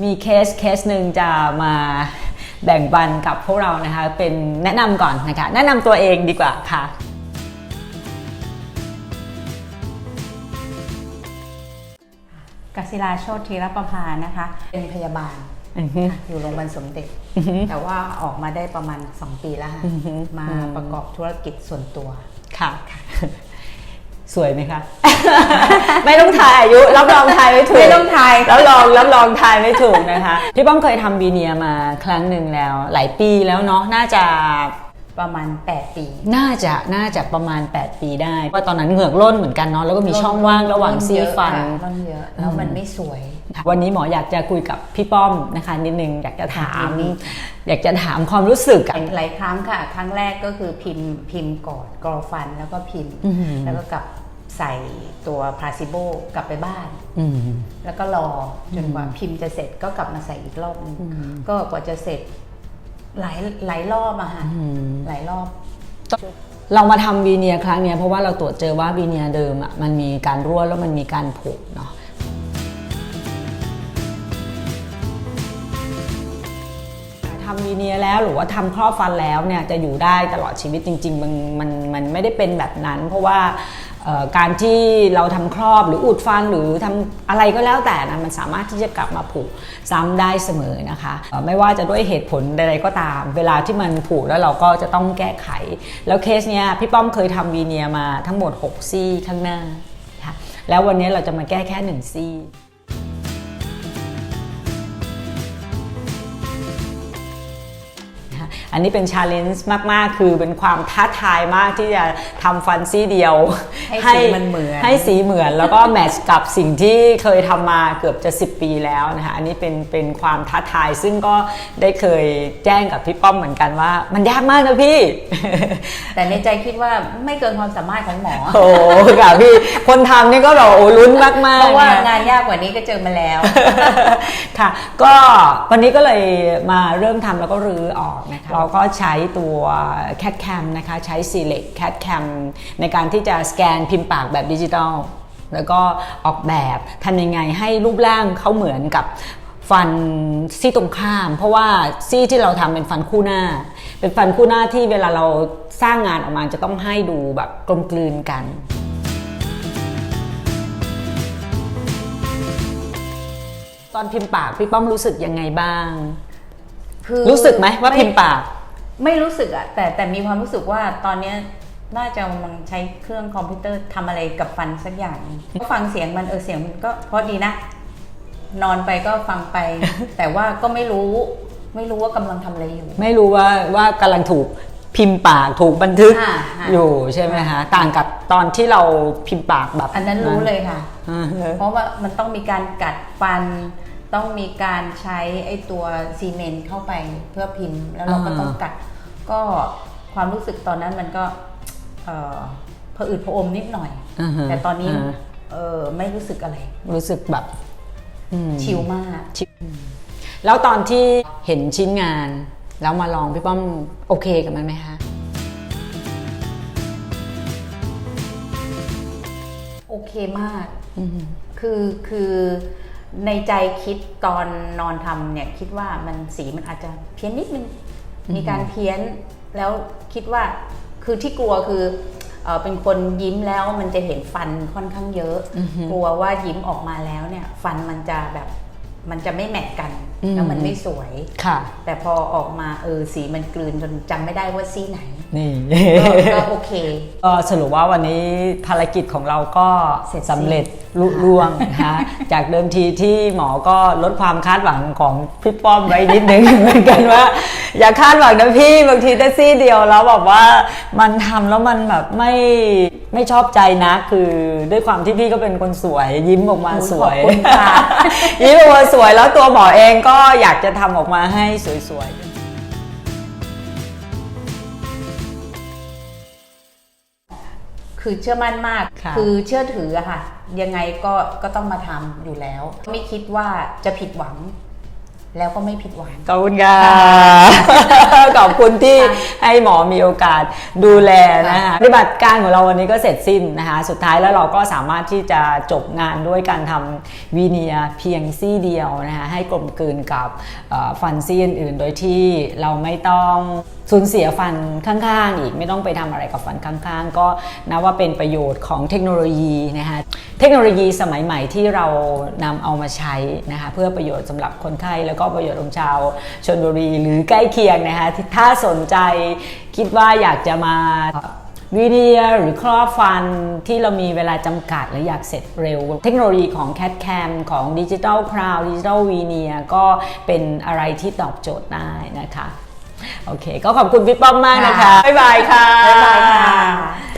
มีเคสเคสหนึ่งจะมาแบ่งปันกับพวกเรานะคะ เป็นแนะนำก่อนนะคะ แนะนำตัวเองดีกว่าค่ะ กศิลาโชติธีรประภานะคะ เป็นพยาบาลอือฮึค่ะอยู่โรงพยาบาลสมเด็จ แต่ว่าออกมาได้ประมาณ 2 ปีแล้วค่ะอือฮึมาอืมประกอบธุรกิจส่วนตัวค่ะ สวยไหมคะ ไม่ต้องทายอายุรับรองทายไม่ถูกไม่ต้องทายรับรองรับรองทายไม่ถูกนะคะพี่ป้อมเคยทำบีเนียมาครั้งหนึ่งแล้ว หลายปีแล้วเนาะน่าจะประมาณ 8 ปี น่าจะน่าจะประมาณ 8 ปีได้ว่าตอนนั้นเหงือกล้นเหมือนกันเนาะแล้วก็มีช่องว่างระหว่างซี่ฟันร่อนเยอะแล้วมันไม่สวย วันนี้หมออยากจะคุยกับพี่ป้อมนะคะนิดนึงอยากจะถามยินดีอยากจะถามความรู้สึกอะหลายครั้งค่ะ ครั้งแรกก็คือพิมพ์พิมพ์ก่อนกรอฟันแล้วก็พิมพ์อือหือแล้วก็กลับ ใส่ตัวพลาซิโบกลับไปบ้านอืมแล้วก็รอจนกว่าพิมพ์จะเสร็จก็กลับมาใส่อีกรอบนึงก็กว่าจะเสร็จหลายหลายรอบอะค่ะอืมหลายรอบ เรามาทำวีเนียครั้งเนี้ยเพราะว่าเราตรวจเจอว่าวีเนียเดิมอะมันมีการรั่วแล้วมันมีการผุเนาะทำวีเนียแล้วหรือว่าทำครอบฟันแล้วเนี่ยจะอยู่ได้ตลอดชีวิตจริง ๆ มันมันมันไม่ได้เป็นแบบนั้น เพราะว่าเอ่อ การที่เราทำครอบหรืออุดฟันหรือทำอะไรก็แล้วแต่นะมันสามารถที่จะกลับมาผุซ้ำได้เสมอนะคะ ไม่ว่าจะด้วยเหตุผลใดๆก็ตาม เวลาที่มันผุแล้วเราก็จะต้องแก้ไข แล้วเคสเนี้ยพี่ป้อมเคยทำวีเนียมาทั้งหมด 6 ซี่ข้างหน้าค่ะแล้ววันนี้เราจะมาแก้แค่หนึ่งซี่ นะคะอันนี้เป็นชาเลนจ์มาก ๆ คือเป็นความท้าทายมากที่จะทำฟันซี่เดียว ให้สีมันเหมือน ให้สีเหมือนแล้วก็แมทช์กับสิ่งที่เคยทำมาเกือบจะ 10 ปีแล้วนะคะอันนี้เป็นเป็นความท้าทายซึ่งก็ได้เคยแจ้งกับพี่ป้อมเหมือนกันว่า มันยากมากนะพี่ แต่ในใจคิดว่าไม่เกินความสามารถของหมอโอ้ค่ะพี่คนทำนี่ก็แบบโอ้ลุ้นมากๆเพราะว่านะงานยากกว่านี้ก็เจอมาแล้วค่ะ ก็วันนี้ก็เลยมาเริ่มทำแล้วก็รื้อออกนะคะเราก็ใช้ตัว CAD CAM นะคะใช้ Select CAD CAM ในการที่จะสแกนพิมพ์ปากแบบดิจิทัลแล้วก็ออกแบบทำยังไงให้รูปร่างเขาเหมือนกับฟันซี่ตรงข้าม เพราะว่าซี่ที่เราทำเป็นฟันคู่หน้า เป็นฟันคู่หน้าที่เวลาเราสร้างงานออกมาจะต้องให้ดูแบบกลมกลืนกันตอนพิมพ์ปากพี่ป้อมรู้สึกยังไงบ้าง คือรู้สึกไหมว่าพิมพ์ปาก ไม่รู้สึกอะแต่แต่มีความรู้สึกว่าตอนเนี้ยน่าจะมันใช้เครื่องคอมพิวเตอร์ทำอะไรกับฟันสักอย่างก็ฟังเสียงมันเออเสียงมันก็เพราะดีนะ นอนไปก็ฟังไป แต่ว่าก็ไม่รู้ ไม่รู้ว่ากำลังทำอะไรอยู่ ไม่รู้ว่าว่ากำลังถูกพิมพ์ปากถูกบันทึกค่ะค่ะอยู่ใช่ไหมคะต่างกับตอนที่เราพิมพ์ปากแบบอันนั้นรู้เลยค่ะ อ่าฮะ เพราะว่ามันต้องมีการกัดฟัน ต้องมีการใช้ไอ้ตัวซีเมนต์เข้าไปเพื่อพิมพ์แล้วเราก็ต้องกัด ก็ความรู้สึกตอนนั้นมันก็เอ่อผะอืดผะอมนิดหน่อยอ่าฮะแต่ตอนนี้อ่าเออไม่รู้สึกอะไร รู้สึกแบบอืมชิลมาก แล้วตอนที่เห็นชิ้นงาน แล้วมาลองพี่ป้อมโอเคกับมันไหมคะ โอเคมาก คือคือ ในใจคิดตอนนอนทำเนี่ยคิดว่ามันสีมันอาจจะเพี้ยนนิดนึงมีการเพี้ยนแล้วคิดว่าคือที่กลัวคือเออเป็นคนยิ้มแล้วมันจะเห็นฟันค่อนข้างเยอะ กลัวว่ายิ้มออกมาแล้วเนี่ย ฟันมันจะแบบมันจะไม่แมทกันอืม แล้วมันไม่สวย ค่ะ แต่พอออกมาเออสีมันกลืนจนจำไม่ได้ว่าสีไหน นี่ ก็ก็โอเค ก็สรุปว่าวันนี้ภารกิจของเราก็เสร็จสิ้นสำเร็จลุล่วงนะคะจากเดิมทีที่หมอก็ลดความคาดหวังของพี่ป้อมไว้นิดนึงเหมือนกันว่า อย่าคาดหวังนะพี่บางทีแท็ซี่เดียวแล้วแบบว่ามันทำแล้วมันแบบไม่ไม่ชอบใจนะคือด้วยความที่พี่ก็เป็นคนสวย ยิ้มออกมาสวยขอบคุณค่ะยิ้มออกมาสวยแล้วตัวหมอเองก็อยากจะทำออกมาให้สวยๆคือเชื่อมั่นมากค่ะอเชื่อถืออะค่ะ ยังไงก็ก็ต้องมาทำอยู่แล้ว ไม่คิดว่าจะผิดหวัง แล้วก็ไม่ผิดหวัง ขอบคุณค่ะ ขอบคุณที่ให้หมอมีโอกาสดูแลนะคะปฏิบัติการของเราวันนี้ก็เสร็จสิ้นนะคะ สุดท้ายแล้วเราก็สามารถที่จะจบงานด้วยการทำวีเนียร์เพียงซี่เดียวนะคะให้กลมกลืนกับเอ่อฟันซี่อื่นๆ โดยที่เราไม่ต้องสูญเสียฟันข้างๆ อีกไม่ต้องไปทำอะไรกับฟันข้างๆ ก็นับว่าเป็นประโยชน์ของเทคโนโลยีนะคะ เทคโนโลยีสมัยใหม่ที่เรานำเอามาใช้นะคะเพื่อประโยชน์สำหรับคนไข้แล้วก็ประโยชน์ของชาวชนบุรีหรือใกล้เคียงนะคะถ้าสนใจคิดว่าอยากจะมาวีเนียหรือครอบฟันที่เรามีเวลาจำกัด และอยากเสร็จเร็ว เทคโนโลยีของ CAD CAM ของดิจิ t a l Crown ดิจิ t a l v e n e e r ก็เป็นอะไรที่ตอบโจทย์ได้นะคะ โอเค ก็ขอบคุณพี่ป้อมมากนะคะ บ๊ายบายค่ะ บ๊ายบายค่ะ